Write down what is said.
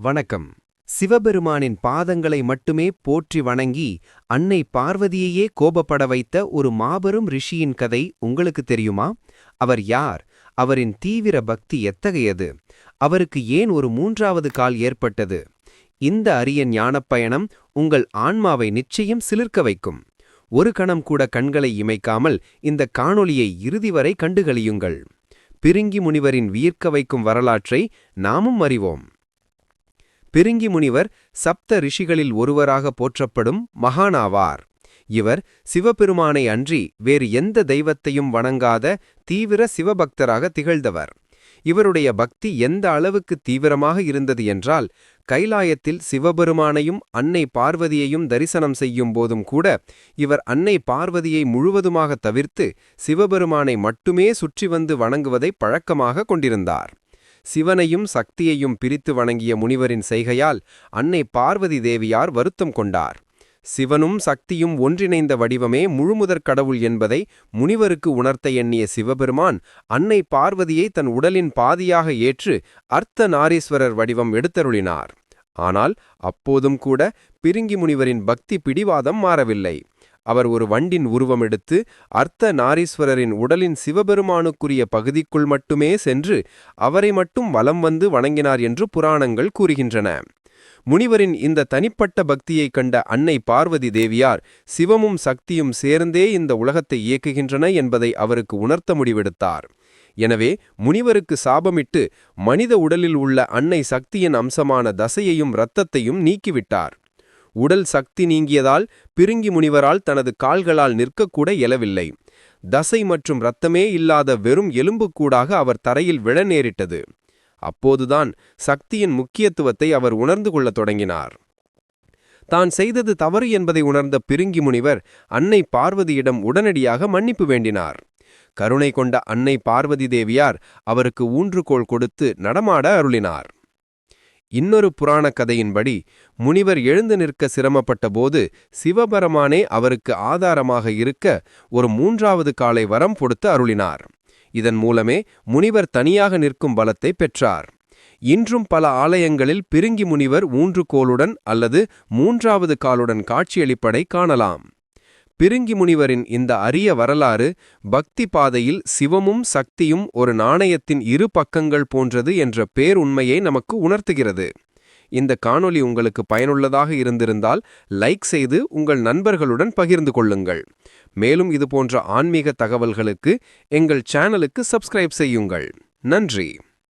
வணக்கம். சிவபெருமானின் பாதங்களை மட்டுமே போற்றி வணங்கி அன்னை பார்வதியையே கோபப்பட வைத்த ஒரு மாபெரும் ரிஷியின் கதை உங்களுக்கு தெரியுமா? அவர் யார்? அவரின் தீவிர பக்தி எத்தகையது? அவருக்கு ஏன் ஒரு மூன்றாவது கால் ஏற்பட்டது? இந்த அரிய ஞானப்பயணம் உங்கள் ஆன்மாவை நிச்சயம் சிலிர்க்க வைக்கும். ஒரு கணம் கூட கண்களை இமைக்காமல் இந்த காணொளியை இறுதி வரை கண்டுகளியுங்கள். பிரிங்கி முனிவரின் வியர்க்க வைக்கும் வரலாற்றை நாமும் அறிவோம். பிரிங்கி முனிவர் சப்த ரிஷிகளில் ஒருவராக போற்றப்படும் மகானாவார். இவர் சிவபெருமானை அன்றி வேறு எந்த தெய்வத்தையும் வணங்காத தீவிர சிவபக்தராக திகழ்ந்தவர். இவருடைய பக்தி எந்த அளவுக்கு தீவிரமாக இருந்தது என்றால் கைலாயத்தில் சிவபெருமானையும் அன்னை பார்வதியையும் தரிசனம் செய்யும் போதும் கூட இவர் அன்னை பார்வதியை முழுவதுமாக தவிர்த்து சிவபெருமானை மட்டுமே சுற்றி வந்து வணங்குவதை பழக்கமாக கொண்டிருந்தார். சிவனையும் சக்தியையும் பிரித்து வணங்கிய முனிவரின் செய்கையால் அன்னை பார்வதி தேவியார் வருத்தம் கொண்டார். சிவனும் சக்தியும் ஒன்றிணைந்த வடிவமே முழுமுதற் கடவுள் என்பதை முனிவருக்கு உணர்த்த எண்ணிய சிவபெருமான் அன்னை பார்வதியை தன் உடலின் பாதியாக ஏற்று அர்த்த நாரீஸ்வரர் வடிவம் எடுத்தருளினார். ஆனால் அப்போதும் கூட பிரிங்கி முனிவரின் பக்தி பிடிவாதம் மாறவில்லை. அவர் ஒரு வண்டின் உருவம் எடுத்து அர்த்த நாரீஸ்வரரின் உடலின் சிவபெருமானுக்குரிய பகுதிக்குள் மட்டுமே சென்று அவரை மட்டும் வலம் வந்து வணங்கினார் என்று புராணங்கள் கூறுகின்றன. முனிவரின் இந்த தனிப்பட்ட பக்தியைக் கண்ட அன்னை பார்வதி தேவியார் சிவமும் சக்தியும் சேர்ந்தே இந்த உலகத்தை இயக்குகின்றன என்பதை அவருக்கு உணர்த்த முடிவெடுத்தார். எனவே முனிவருக்கு சாபமிட்டு மனித உடலில் உள்ள அன்னை சக்தியின் அம்சமான தசையையும் இரத்தத்தையும் நீக்கிவிட்டார். உடல் சக்தி நீங்கியதால் பிருங்கி முனிவரால் தனது கால்களால் நிற்கக்கூட இயலவில்லை தசை மற்றும் இரத்தமே இல்லாத வெறும் எலும்புக்கூடாக அவர் தரையில் விழ நேரிட்டது. அப்போதுதான் சக்தியின் முக்கியத்துவத்தை அவர் உணர்ந்து கொள்ளத் தொடங்கினார். தான் செய்தது தவறு என்பதை உணர்ந்த பிருங்கி முனிவர் அன்னை பார்வதியிடம் உடனடியாக மன்னிப்பு வேண்டினார். கருணை கொண்ட அன்னை பார்வதி தேவியார் அவருக்கு ஊன்றுகோள் கொடுத்து நடமாட அருளினார். இன்னொரு புராண கதையின்படி முனிவர் எழுந்து நிற்க சிரமப்பட்ட போது சிவபெருமானே அவருக்கு ஆதாரமாக இருக்க ஒரு மூன்றாவது காலை வரம் கொடுத்து அருளினார். இதன் மூலமே முனிவர் தனியாக நிற்கும் பலத்தை பெற்றார். இன்றும் பல ஆலயங்களில் பிருங்கி முனிவர் ஊன்றுகோளுடன் அல்லது மூன்றாவது காலுடன் காட்சியளிப்படை காணலாம். பிருங்கி முனிவரின் இந்த அரிய வரலாறு பக்தி பாதையில் சிவமும் சக்தியும் ஒரு நாணயத்தின் இரு பக்கங்கள் போன்றது என்ற பேருண்மையை நமக்கு உணர்த்துகிறது. இந்த காணொலி உங்களுக்கு பயனுள்ளதாக இருந்திருந்தால் லைக் செய்து உங்கள் நண்பர்களுடன் பகிர்ந்து கொள்ளுங்கள். மேலும் இதுபோன்ற ஆன்மீக தகவல்களுக்கு எங்கள் சேனலுக்கு சப்ஸ்கிரைப் செய்யுங்கள். நன்றி!